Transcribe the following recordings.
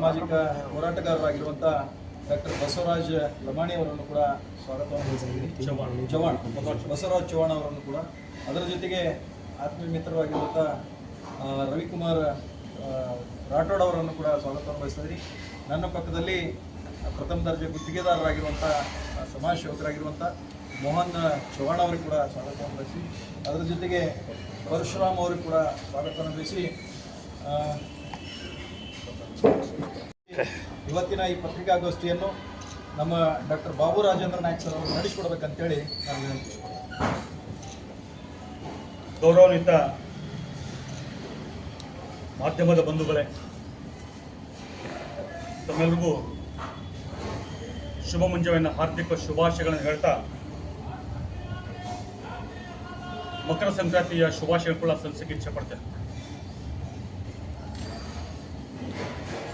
ಸಾಮಾಜಿಕ ಹೋರಾಟಗಾರರಾಗಿರುವಂಥ ಡಾಕ್ಟರ್ ಬಸವರಾಜ್ ಲಮಾಣಿ ಅವರನ್ನು ಕೂಡ ಸ್ವಾಗತವನ್ನು ಚವಾಣ್. ಚವ್ಹಾಣ್. ಬಸವರಾಜ್ ಚವಾಣ್ ಅವರನ್ನು ಕೂಡ. ಅದರ ಜೊತೆಗೆ ಆತ್ಮೀಯ ಮಿತ್ರರಾಗಿರುವಂಥ ರವಿಕುಮಾರ್ ರಾಠೋಡ್ ಅವರನ್ನು ಕೂಡ ಸ್ವಾಗತವನ್ನು ಬಯಸ್ತಿದ್ದೀನಿ ನನ್ನ ಪಕ್ಕದಲ್ಲಿ ಪ್ರಥಮ ದರ್ಜೆ ಗುತ್ತಿಗೆದಾರರಾಗಿರುವಂಥ ಸಮಾಜ ಸೇವಕರಾಗಿರುವಂಥ ಮೋಹನ್ ಚವಾಣ್ ಅವರಿಗೆ ಕೂಡ ಸ್ವಾಗತವನ್ನು ಬಯಸಿ ಅದರ ಜೊತೆಗೆ ಪರಶುರಾಮ್ ಅವರಿಗೆ ಕೂಡ ಸ್ವಾಗತವನ್ನು ಬಯಸಿ ಇವತ್ತಿನ ಈ ಪತ್ರಿಕಾಗೋಷ್ಠಿಯನ್ನು ನಮ್ಮ ಡಾಕ್ಟರ್ ಬಾಬು ರಾಜೇಂದ್ರ ನಾಯ್ಕ ಸರ್ ಅವರು ನಡೆಸಿಕೊಡ್ಬೇಕಂತೇಳಿ ನಾನು ಗೌರವಾನ್ವಿತ ಮಾಧ್ಯಮದ ಬಂಧುಗಳೇ ತಮ್ಮೆಲ್ಲರಿಗೂ ಶುಭ ಹಾರ್ದಿಕ ಶುಭಾಶಯಗಳನ್ನು ಹೇಳ್ತಾ, ಮಕರ ಸಂಕ್ರಾಂತಿಯ ಶುಭಾಶಯ ಕೂಡ ಸಲ್ಲಿಸಕ್ಕೆ ಇಚ್ಛೆ ಪಡ್ತೇನೆ.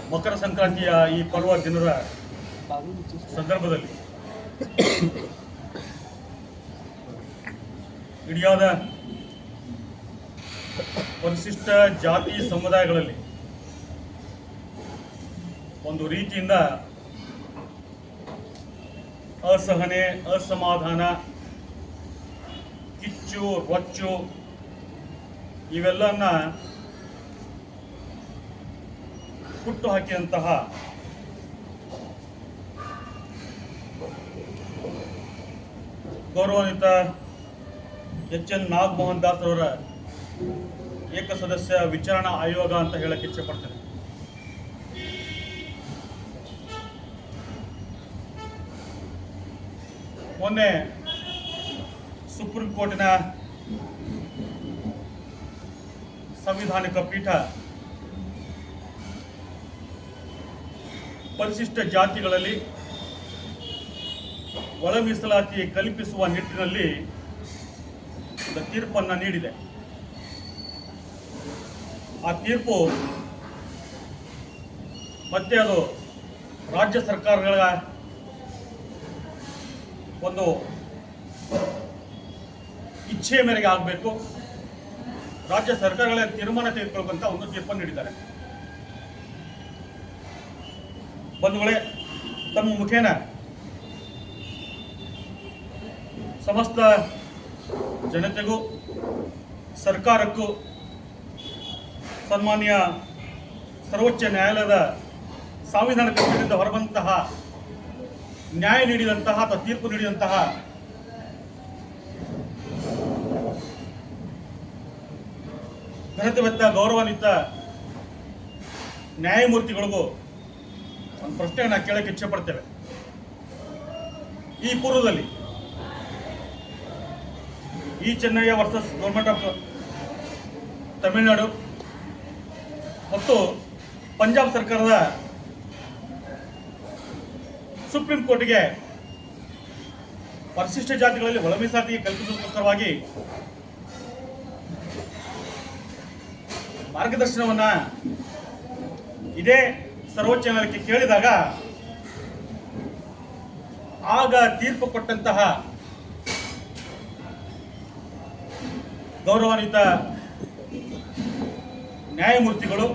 ಮಕರ ಸಂಕ್ರಾಂತಿಯ ಈ ಪರ್ವ ದಿನದ ಸಂದರ್ಭದಲ್ಲಿ ಇಡಿಯಾದ ಪರಿಶಿಷ್ಟ ಜಾತಿ ಸಮುದಾಯಗಳಲ್ಲಿ ಒಂದು ರೀತಿಯಿಂದ ಅಸಹನೆ, ಅಸಮಾಧಾನ, ಕಿಚ್ಚು, ರೊಚ್ಚು, ಇವೆಲ್ಲನ್ನ ಹುಟ್ಟು ಹಾಕಿದಂತಹ ಗೌರವಾನ್ವಿತ ಎಚ್ ಎನ್ ನಾಗಮೋಹನ್ ದಾಸ್ ಅವರ ಏಕಸದಸ್ಯ ವಿಚಾರಣಾ ಆಯೋಗ ಅಂತ ಹೇಳಕ್ಕೆ ಇಚ್ಛೆ ಪಡ್ತೇನೆ. ಮೊನ್ನೆ ಸುಪ್ರೀಂ ಕೋರ್ಟಿನ ಸಂವಿಧಾನಿಕ ಪೀಠ ಪರಿಶಿಷ್ಟ ಜಾತಿಗಳಲ್ಲಿ ಒಳ ಮೀಸಲಾತಿ ಕಲ್ಪಿಸುವ ನಿಟ್ಟಿನಲ್ಲಿ ಒಂದು ತೀರ್ಪನ್ನು ನೀಡಿದೆ. ಆ ತೀರ್ಪು ಮತ್ತೆ ಅದು ರಾಜ್ಯ ಸರ್ಕಾರಗಳ ಒಂದು ಇಚ್ಛೆಯ ಮೇರೆಗೆ ಆಗಬೇಕು. ರಾಜ್ಯ ಸರ್ಕಾರಗಳ ತೀರ್ಮಾನ ತೆಗೆದುಕೊಳ್ಳುವಂಥ ಒಂದು ತೀರ್ಪನ್ನು ನೀಡಿದ್ದಾರೆ. ಬಂಧುಗಳೇ, ತಮ್ಮ ಮುಖೇನ ಸಮಸ್ತ ಜನತೆಗೂ, ಸರ್ಕಾರಕ್ಕೂ ಸನ್ಮಾನ್ಯ ಸರ್ವೋಚ್ಚ ನ್ಯಾಯಾಲಯದ ಸಾಂವಿಧಾನಿಕ ಪೀಠದಿಂದ ಹೊರಬಂತಹ ನ್ಯಾಯ ನೀಡಿದಂತಹ ಅಥವಾ ತೀರ್ಪು ನೀಡಿದಂತಹ ಘನತೆವೆತ್ತ ಗೌರವಾನ್ವಿತ ನ್ಯಾಯಮೂರ್ತಿಗಳಿಗೂ ಒಂದು ಪ್ರಶ್ನೆಯನ್ನು ಕೇಳಕ್ಕೆ ಇಚ್ಛೆ ಪಡ್ತೇವೆ ಈ ಪೂರ್ವದಲ್ಲಿ ಈ Chennaiah versus government of Tamil Nadu ಮತ್ತು ಪಂಜಾಬ್ ಸರ್ಕಾರದ ಸುಪ್ರೀಂ ಕೋರ್ಟ್ಗೆ ಪರಿಶಿಷ್ಟ ಜಾತಿಗಳಲ್ಲಿ ಒಳಮೀಸಾತಿ ಮೀಸಲಾತಿಗೆ ಕಲ್ಪಿಸೋದಕ್ಕೋಸ್ಕರವಾಗಿ ಮಾರ್ಗದರ್ಶನವನ್ನ ಇದೇ ಸರ್ವೋಚ್ಚ ನ್ಯಾಯಾಲಯಕ್ಕೆ ಕೇಳಿದಾಗ, ಆಗ ತೀರ್ಪು ಕೊಟ್ಟಂತಹ ಗೌರವಾನ್ವಿತ ನ್ಯಾಯಮೂರ್ತಿಗಳು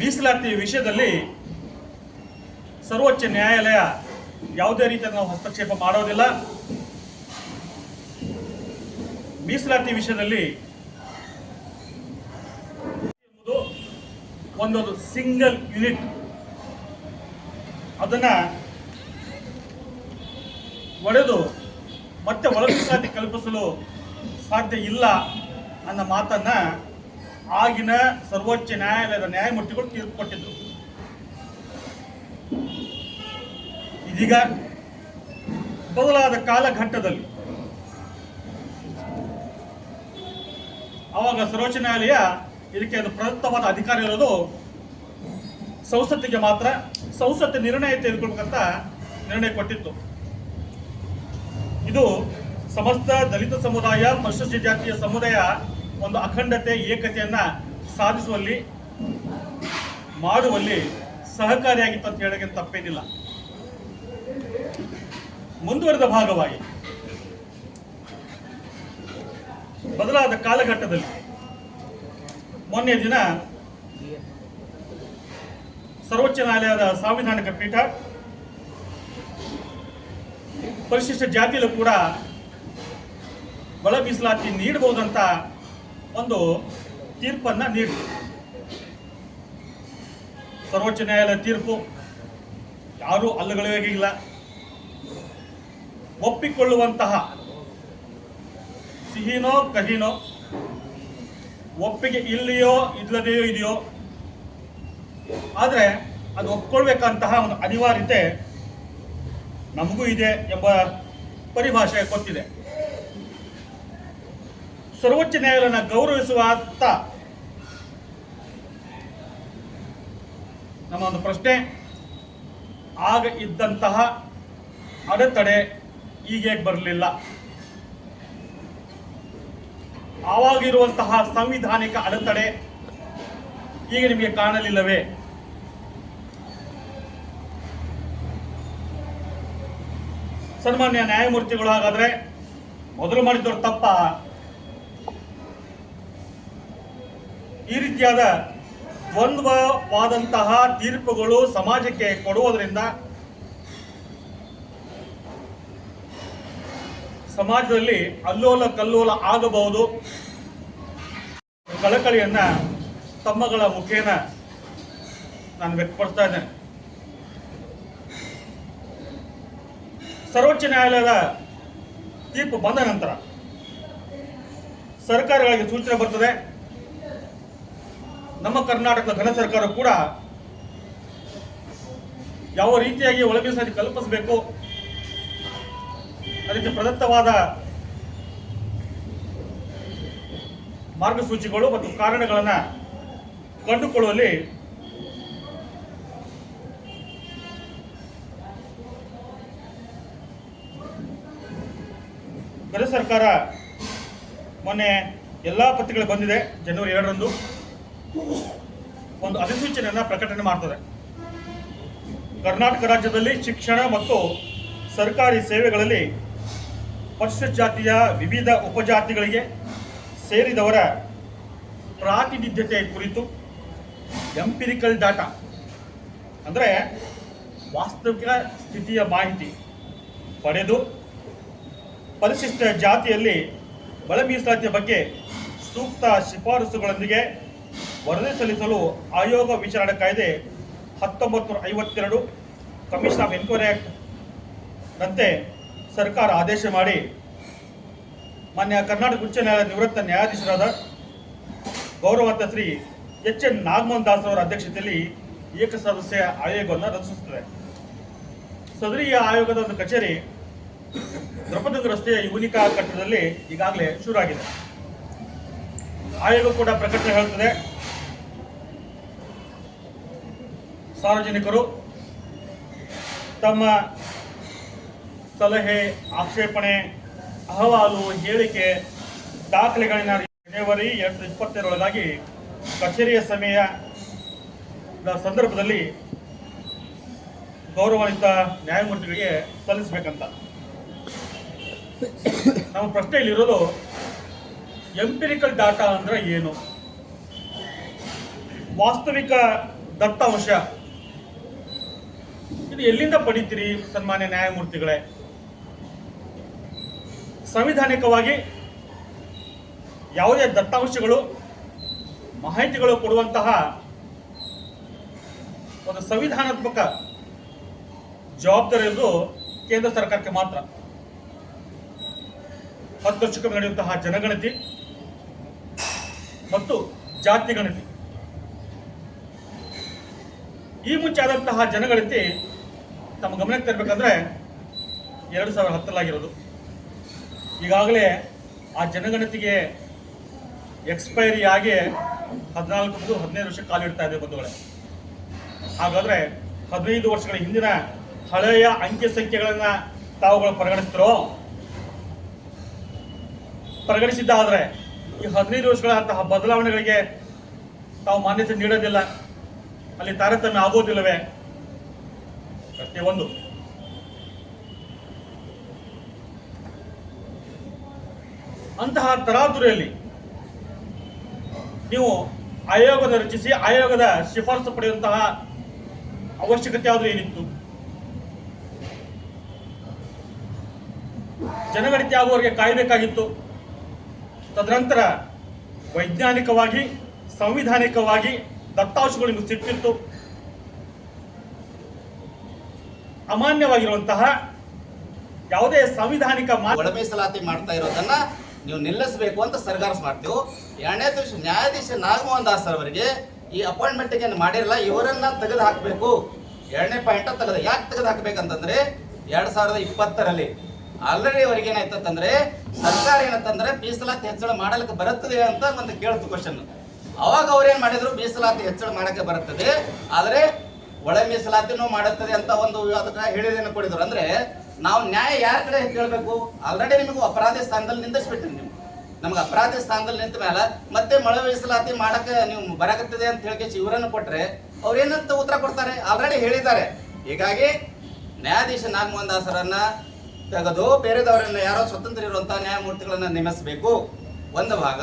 ಮೀಸಲಾತಿ ವಿಷಯದಲ್ಲಿ ಸರ್ವೋಚ್ಚ ನ್ಯಾಯಾಲಯ ಯಾವುದೇ ರೀತಿಯ ನಾವು ಹಸ್ತಕ್ಷೇಪ ಮಾಡೋದಿಲ್ಲ. ಮೀಸಲಾತಿ ವಿಷಯದಲ್ಲಿ ಒಂದೊಂದು ಸಿಂಗಲ್ ಯೂನಿಟ್ ಅದನ್ನ ಒಡೆದು ಮತ್ತೆ ಒಳ ಮೀಸಲಾತಿ ಕಲ್ಪಿಸಲು ಸಾಧ್ಯ ಇಲ್ಲ ಅನ್ನೋ ಮಾತನ್ನ ಆಗಿನ ಸರ್ವೋಚ್ಚ ನ್ಯಾಯಾಲಯದ ನ್ಯಾಯಮೂರ್ತಿಗಳು ತೀರ್ಪು ಕೊಟ್ಟಿದ್ರು ಇದೀಗ ಬದಲಾದ ಕಾಲಘಟ್ಟದಲ್ಲಿ ಅವಾಗ ಸರ್ವೋಚ್ಚ ನ್ಯಾಯಾಲಯ ಇದಕ್ಕೆ ಒಂದು ಪ್ರದತ್ತವಾದ ಅಧಿಕಾರ ಇರೋದು ಸಂಸತ್ತಿಗೆ ಮಾತ್ರ ಸಂಸತ್ತು ನಿರ್ಣಯ ತೆಗೆದುಕೊಳ್ಬೇಕಂತ ನಿರ್ಣಯ ಕೊಟ್ಟಿತ್ತು. ಇದು ಸಮಸ್ತ ದಲಿತ ಸಮುದಾಯ ಪರಿಶಿಷ್ಟ ಜಾತಿಯ ಸಮುದಾಯ ಒಂದು ಅಖಂಡತೆ, ಏಕತೆಯನ್ನ ಸಾಧಿಸುವಲ್ಲಿ, ಮಾಡುವಲ್ಲಿ ಸಹಕಾರಿಯಾಗಿತ್ತು ಅಂತ ಹೇಳೋಕೆ ತಪ್ಪೇನಿಲ್ಲ. ಮುಂದುವರೆದ ಭಾಗವಾಗಿ ಬದಲಾದ ಕಾಲಘಟ್ಟದಲ್ಲಿ ಮೊನ್ನೆ ದಿನ ಸರ್ವೋಚ್ಚ ನ್ಯಾಯಾಲಯದ ಸಾಂವಿಧಾನಿಕ ಪೀಠ, ಪರಿಶಿಷ್ಟ ಜಾತಿಯಲ್ಲೂ ಕೂಡ ಒಳ ಮೀಸಲಾತಿ ನೀಡಬಹುದಂತ ಒಂದು ತೀರ್ಪನ್ನ ನೀಡಿತು ಸರ್ವೋಚ್ಚ ನ್ಯಾಯಾಲಯ ತೀರ್ಪು ಯಾರೂ ಅಲ್ಲಗಳಿಲ್ಲ ಒಪ್ಪಿಕೊಳ್ಳುವಂತಹ ಸಿಹಿನೋ ಕಹಿನೋ ಒಪ್ಪಿಗೆ ಇಲ್ಲಿಯೋ ಇಲ್ಲದೆಯೋ ಇದೆಯೋ. ಆದರೆ ಅದು ಒಪ್ಕೊಳ್ಬೇಕಂತಹ ಒಂದು ಅನಿವಾರ್ಯತೆ ನಮಗೂ ಇದೆ ಎಂಬ ಪರಿಭಾಷೆ ಗೊತ್ತಿದೆ ಸರ್ವೋಚ್ಚ ನ್ಯಾಯಾಲಯನ ಗೌರವಿಸುವ ನಮ್ಮ ಒಂದು ಪ್ರಶ್ನೆ. ಆಗ ಇದ್ದಂತಹ ಅಡೆತಡೆ ಈಗ ಬರಲಿಲ್ಲ. ಆವಾಗಿರುವಂತಹ ಸಂವಿಧಾನಿಕ ಅಡೆತಡೆ ಈಗ ನಿಮಗೆ ಕಾಣಲಿಲ್ಲವೇ? ಸನ್ಮಾನ್ಯ ನ್ಯಾಯಮೂರ್ತಿಗಳು ಹಾಗಾದ್ರೆ ಮೊದಲು ಮಾಡಿದವರು ತಪ್ಪ. ಈ ರೀತಿಯಾದ ದ್ವಂದ್ವವಾದಂತಹ ತೀರ್ಪುಗಳು ಸಮಾಜಕ್ಕೆ ಕೊಡುವುದರಿಂದ ಸಮಾಜದಲ್ಲಿ ಅಲ್ಲೋಲ ಕಲ್ಲೋಲ ಆಗಬಹುದು. ಕಳಕಳಿಯನ್ನ ತಮ್ಮಗಳ ಮುಖೇನ ನಾನು ವ್ಯಕ್ತಪಡಿಸ್ತಾ ಇದ್ದೇನೆ. ಸರ್ವೋಚ್ಚ ನ್ಯಾಯಾಲಯದ ತೀರ್ಪು ಬಂದ ನಂತರ ಸರ್ಕಾರಗಳಿಗೆ ಸೂಚನೆ ಬರ್ತದೆ. ನಮ್ಮ ಕರ್ನಾಟಕದ ಘನ ಸರ್ಕಾರ ಕೂಡ ಯಾವ ರೀತಿಯಾಗಿ ಒಳಗೆ ಮೀಸಲಾತಿ ಕಲ್ಪಿಸಬೇಕು ಅದಕ್ಕೆ ಪ್ರದತ್ತವಾದ ಮಾರ್ಗಸೂಚಿಗಳು ಮತ್ತು ಕಾರಣಗಳನ್ನು ಕಂಡುಕೊಳ್ಳುವಲ್ಲಿ ಕೇಂದ್ರ ಸರ್ಕಾರ ಮೊನ್ನೆ ಎಲ್ಲ ಪತ್ರಿಕೆಗಳು ಬಂದಿದೆ, ಜನವರಿ ಎರಡರಂದು. ಒಂದು ಅಧಿಸೂಚನೆಯನ್ನು ಪ್ರಕಟಣೆ ಮಾಡ್ತದೆ. ಕರ್ನಾಟಕ ರಾಜ್ಯದಲ್ಲಿ ಶಿಕ್ಷಣ ಮತ್ತು ಸರ್ಕಾರಿ ಸೇವೆಗಳಲ್ಲಿ ಪರಿಶಿಷ್ಟ ಜಾತಿಯ ವಿವಿಧ ಉಪಜಾತಿಗಳಿಗೆ ಸೇರಿದವರ ಪ್ರಾತಿನಿಧ್ಯತೆ ಕುರಿತು ಎಂಪಿರಿಕಲ್ ಡಾಟಾ ಅಂದರೆ ವಾಸ್ತವಿಕ ಸ್ಥಿತಿಯ ಮಾಹಿತಿ ಪಡೆದು ಪರಿಶಿಷ್ಟ ಜಾತಿಯಲ್ಲಿ ಒಳ ಮೀಸಲಾತಿಯ ಬಗ್ಗೆ ಸೂಕ್ತ ಶಿಫಾರಸುಗಳೊಂದಿಗೆ ವರದಿ ಸಲ್ಲಿಸಲು ಆಯೋಗ ವಿಚಾರಣೆ ಕಾಯ್ದೆ ಹತ್ತೊಂಬತ್ತು ನೂರ ಐವತ್ತೆರಡು ಕಮಿಷನ್ ಆಫ್ ಎನ್ಕ್ವೈರಿ ಆಕ್ಟ್ ರಂತೆ ಸರ್ಕಾರ ಆದೇಶ ಮಾಡಿ ಮಾನ್ಯ ಕರ್ನಾಟಕ ಉಚ್ಚ ನ್ಯಾಯಾಲಯ ನಿವೃತ್ತ ನ್ಯಾಯಾಧೀಶರಾದ ಗೌರವಂತ ಶ್ರೀ ಎಚ್ ಎನ್ ನಾಗಮೋಹನ್ ದಾಸ್ ಅವರ ಅಧ್ಯಕ್ಷತೆಯಲ್ಲಿ ಏಕಸದಸ್ಯ ಆಯೋಗವನ್ನು ರಚಿಸುತ್ತದೆ. ಸದರಿಯ ಆಯೋಗದ ಒಂದು ಕಚೇರಿ ದ್ರೌಪದಿ ರಸ್ತೆಯ ಯೂನಿಕಾ ಕಟ್ಟಡದಲ್ಲಿ ಈಗಾಗಲೇ ಶುರು ಆಗಿದೆ ಆಯೋಗ ಕೂಡ ಪ್ರಕಟಣೆ ಹೇಳುತ್ತದೆ. ಸಾರ್ವಜನಿಕರು ತಮ್ಮ ಸಲಹೆ, ಆಕ್ಷೇಪಣೆ, ಅಹವಾಲು, ಹೇಳಿಕೆ, ದಾಖಲೆಗಳನ್ನ ಜನವರಿ ಎರಡು ಸಾವಿರದ ಕಚೇರಿಯ ಸಮಯ ಸಂದರ್ಭದಲ್ಲಿ ಗೌರವಾನ್ವಿತ ನ್ಯಾಯಮೂರ್ತಿಗಳಿಗೆ ಸಲ್ಲಿಸಬೇಕಂತ. ನಮ್ಮ ಪ್ರಶ್ನೆ ಇಲ್ಲಿರೋದು ಎಂಪಿರಿಕಲ್ ಡಾಟಾ ಅಂದ್ರೆ ಏನು? ವಾಸ್ತವಿಕ ದತ್ತಾಂಶ. ಇದು ಎಲ್ಲಿಂದ ಪಡಿತೀರಿ ಸನ್ಮಾನ್ಯ ನ್ಯಾಯಮೂರ್ತಿಗಳೇ? ಸಂವಿಧಾನಿಕವಾಗಿ ಯಾವುದೇ ದತ್ತಾಂಶಗಳು, ಮಾಹಿತಿಗಳು ಕೊಡುವಂತಹ ಒಂದು ಸಂವಿಧಾನಾತ್ಮಕ ಜವಾಬ್ದಾರಿ ಇರೋದು ಕೇಂದ್ರ ಸರ್ಕಾರಕ್ಕೆ ಮಾತ್ರ. ಹತ್ತು ವರ್ಷಕ್ಕೆ ನಡೆಯುವಂತಹ ಜನಗಣತಿ ಮತ್ತು ಜಾತಿ ಗಣತಿ. ಈ ಮುಂಚೆ ಆದಂತಹ ಜನಗಣತಿ ತಮ್ಮ ಗಮನಕ್ಕೆ ತರಬೇಕಂದ್ರೆ ಎರಡು ಸಾವಿರದ ಹತ್ತರಾಗಿರೋದು ಈಗಾಗಲೇ ಆ ಜನಗಣತಿಗೆ ಎಕ್ಸ್ಪೈರಿ ಆಗಿ ಹದಿನಾಲ್ಕು ಹದಿನೈದು ವರ್ಷ ಕಾಲಿಡ್ತಾ ಇದೆ ಬಂಧುಗಳೇ. ಹಾಗಾದ್ರೆ ಹದಿನೈದು ವರ್ಷಗಳ ಹಿಂದಿನ ಹಳೆಯ ಅಂಕಿ ಸಂಖ್ಯೆಗಳನ್ನ ತಾವುಗಳು ಪರಿಗಣಿಸ್ತಿರೋ? ಪರಿಗಣಿಸಿದ್ದಾದ್ರೆ ಈ ಹದಿನೈದು ವರ್ಷಗಳಂತಹ ಬದಲಾವಣೆಗಳಿಗೆ ತಾವು ಮಾನ್ಯತೆ ನೀಡೋದಿಲ್ಲ. ಅಲ್ಲಿ ತಾರತಮ್ಯ ಆಗೋದಿಲ್ಲವೇ? ಪ್ರತಿಯೊಂದು. ಅಂತಹ ತರಾತುರಿಯಲ್ಲಿ ನೀವು ಆಯೋಗದ ರಚಿಸಿ, ಆಯೋಗದ ಶಿಫಾರಸು ಪಡೆಯುವಂತಹ ಅವಶ್ಯಕತೆ ಆದರೂ ಏನಿತ್ತು? ಜನಗಣತಿ ಆಗುವವರಿಗೆ ಕಾಯಬೇಕಾಗಿತ್ತು. ತದನಂತರ ವೈಜ್ಞಾನಿಕವಾಗಿ, ಸಂವಿಧಾನಿಕವಾಗಿ ದತ್ತಾಂಶಗಳು ನಿಮಗೆ ಸಿಕ್ತಿತ್ತು ಅಮಾನ್ಯವಾಗಿರುವಂತಹ ಯಾವುದೇ ಸಂವಿಧಾನಿಕ ಒಳ ಮಾಡ್ತಾ ಇರೋದನ್ನ ನೀವು ನಿಲ್ಲಿಸಬೇಕು ಅಂತ ಸರ್ಕಾರ ಮಾಡ್ತೇವೆ. ಎರಡನೇ ದಿವಸ ನ್ಯಾಯಾಧೀಶ ನಾಗಮೋಹನ್ ದಾಸ್ ಅವರಿಗೆ ಈ ಅಪಾಯಿಂಟ್ಮೆಂಟ್ ಏನು ಮಾಡಿರಲ್ಲ, ಇವರನ್ನ ತೆಗೆದು ಹಾಕಬೇಕು ಎರಡನೇ ಪಾಯಿಂಟ್ ತೆಗೆದು ಯಾಕೆ ತೆಗೆದು ಹಾಕಬೇಕಂತಂದ್ರೆ ಎರಡು ಸಾವಿರದ ಇಪ್ಪತ್ತರಲ್ಲಿ. ಆಲ್ರೆಡಿ ಅವರಿಗೆ ಏನಾಯ್ತಂದ್ರೆ ಸರ್ಕಾರ ಏನಂತಂದ್ರೆ ಮೀಸಲಾತಿ ಹೆಚ್ಚಳ ಮಾಡಲಿಕ್ಕೆ ಬರುತ್ತದೆ ಅಂತ ಒಂದು ಕೇಳ್ತು ಕ್ವಶನ್ ಅವಾಗ ಅವ್ರೇನ್ ಮಾಡಿದ್ರು? ಮೀಸಲಾತಿ ಹೆಚ್ಚಳ ಮಾಡಕ್ಕೆ ಬರುತ್ತದೆ. ಆದ್ರೆ ಒಳ ಮೀಸಲಾತಿನೂ ಮಾಡುತ್ತದೆ ಅಂತ ಒಂದು ಅದಕ್ಕೆ ಹೇಳಿಕೆಯನ್ನು ಕೊಡಿದ್ರು. ಅಂದ್ರೆ ನಾವು ನ್ಯಾಯ ಯಾರ ಕಡೆ ಕೇಳಬೇಕು? ಆಲ್ರೆಡಿ ನಿಮಗೂ ಅಪರಾಧಿ ಸ್ಥಾನದಲ್ಲಿ ನಿಂದಿಸ್ಬಿಟ್ರಿ ನೀವು. ನಮ್ಗೆ ಅಪರಾಧಿ ಸ್ಥಾನದಲ್ಲಿ ನಿಂತ ಮೇಲೆ ಮತ್ತೆ ಮಳೆ ಮೀಸಲಾತಿ ಮಾಡಕ್ಕೆ ನೀವು ಬರಕತ್ತಿದೆ ಅಂತ ಹೇಳಿ ಇವರನ್ನು ಕೊಟ್ರೆ ಅವ್ರೇನಂತ ಉತ್ತರ ಕೊಡ್ತಾರೆ? ಆಲ್ರೆಡಿ ಹೇಳಿದ್ದಾರೆ. ಹೀಗಾಗಿ ನ್ಯಾಯಾಧೀಶ ನಾಗಮೋಹನ್ ದಾಸರನ್ನ ತೆಗೆದು ಬೇರೆದವರನ್ನ ಯಾರೋ ಸ್ವತಂತ್ರ ಇರುವಂತಹ ನ್ಯಾಯಮೂರ್ತಿಗಳನ್ನ ನೇಮಿಸಬೇಕು. ಒಂದು ಭಾಗ,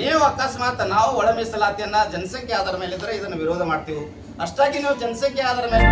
ನೀವು ಅಕಸ್ಮಾತ್ ನಾವು ಒಳ ಮೀಸಲಾತಿಯನ್ನ ಜನಸಂಖ್ಯೆ ಆಧಾರ ಮೇಲೆ ಇದ್ರೆ ಇದನ್ನು ವಿರೋಧ ಮಾಡ್ತೀವಿ. ಅಷ್ಟಾಗಿ ನೀವು ಜನಸಂಖ್ಯೆ ಆಧಾರ ಮೇಲೆ